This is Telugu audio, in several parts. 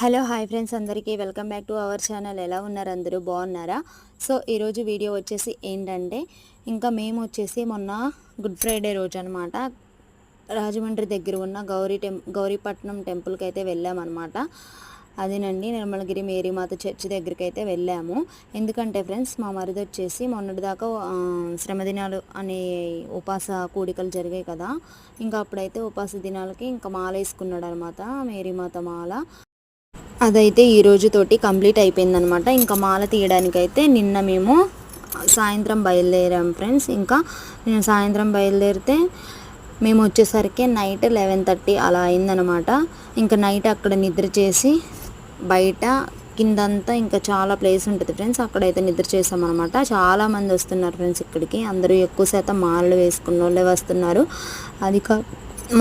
హలో హాయ్ ఫ్రెండ్స్ అందరికీ. Welcome back to our channel. ఎలా ఉన్నారు అందరూ? బాగున్నారా? సో ఈరోజు వీడియో వచ్చేసి ఏంటంటే ఇంకా మేము వచ్చేసి మొన్న గుడ్ ఫ్రైడే రోజు అనమాట రాజమండ్రి దగ్గర ఉన్న గౌరీ టెం గౌరీపట్నం టెంపుల్కి అయితే వెళ్ళామన్నమాట. అదేనండి నిర్మలగిరి మేరీమాత చర్చ్ దగ్గరికి అయితే వెళ్ళాము. ఎందుకంటే ఫ్రెండ్స్ మా మరిది వచ్చేసి మొన్నటిదాకా శ్రమదినాలు అనే ఉపాస కూడికలు జరిగాయి కదా. ఇంకా అప్పుడైతే ఉపాస దినాలకి ఇంకా మాల వేసుకున్నాడు అనమాట మేరీమాత మాల. అదైతే ఈ రోజుతోటి కంప్లీట్ అయిపోయిందనమాట ఇంకా మాల తీయడానికైతే నిన్న మేము సాయంత్రం బయలుదేరాం ఫ్రెండ్స్. ఇంకా నేను సాయంత్రం బయలుదేరితే మేము వచ్చేసరికి నైట్ లెవెన్ థర్టీ అలా అయిందనమాట ఇంకా నైట్ అక్కడ నిద్ర చేసి బయట కిందంతా ఇంకా చాలా ప్లేస్ ఉంటుంది ఫ్రెండ్స్. అక్కడైతే నిద్ర చేసామన్నమాట. చాలామంది వస్తున్నారు ఫ్రెండ్స్ ఇక్కడికి. అందరూ ఎక్కువ శాతం మాలలు వేసుకున్న వాళ్ళే వస్తున్నారు. అది కా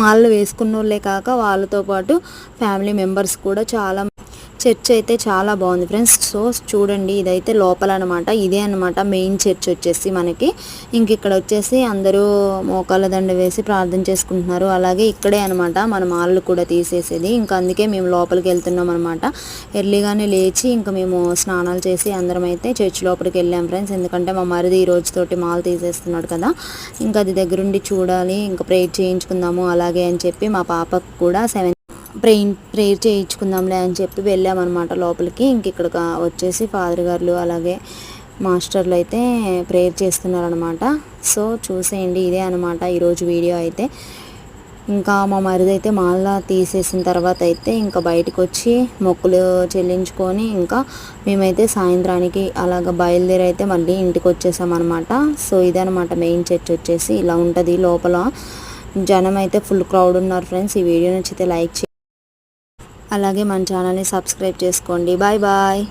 మాలలు వేసుకున్న వాళ్ళే కాక వాళ్ళతో పాటు ఫ్యామిలీ మెంబర్స్ కూడా చాలా చర్చ్ అయితే చాలా బాగుంది ఫ్రెండ్స్. సో చూడండి ఇదైతే లోపల అనమాట ఇదే అనమాట మెయిన్ చర్చ్ వచ్చేసి మనకి. ఇంక ఇక్కడ వచ్చేసి అందరూ మోకాళ్ళ దండ వేసి ప్రార్థన చేసుకుంటున్నారు. అలాగే ఇక్కడే అనమాట మన మాలలు కూడా తీసేసేది. ఇంకా అందుకే మేము లోపలికి వెళ్తున్నాం అనమాట. ఎర్లీగానే లేచి ఇంకా మేము స్నానాలు చేసి అందరం అయితే చర్చ్ లోపలికి వెళ్ళాం ఫ్రెండ్స్. ఎందుకంటే మా మరిది ఈ రోజుతోటి మాల తీసేస్తున్నాడు కదా. ఇంకా అది దగ్గరుండి చూడాలి. ఇంకా ప్రేయర్ చేయించుకుందాము అలాగే అని చెప్పి మా పాపకు కూడా సెవెన్ ప్రేయర్ ప్రేయర్ చేయించుకుందాంలే అని చెప్పి వెళ్ళామన్నమాట లోపలికి. ఇంక ఇక్కడ వచ్చేసి ఫాదర్ గారు అలాగే మాస్టర్లు అయితే ప్రేయర్ చేస్తున్నారనమాట సో చూసేయండి ఇదే అనమాట ఈరోజు వీడియో అయితే. ఇంకా మా మరిది అయితే మాల తీసేసిన తర్వాత అయితే ఇంకా బయటకు వచ్చి మొక్కులు చెల్లించుకొని ఇంకా మేమైతే సాయంత్రానికి అలాగ బయలుదేరి అయితే మళ్ళీ ఇంటికి వచ్చేసామన్నమాట సో ఇదనమాట మెయిన్ చర్చ్ వచ్చేసి. ఇలా ఉంటుంది లోపల. జనం అయితే ఫుల్ క్రౌడ్ ఉన్నారు ఫ్రెండ్స్. ఈ వీడియో నచ్చితే లైక్ చేయండి. అలాగే మన ఛానల్ని సబ్స్క్రైబ్ చేసుకోండి. Bye bye.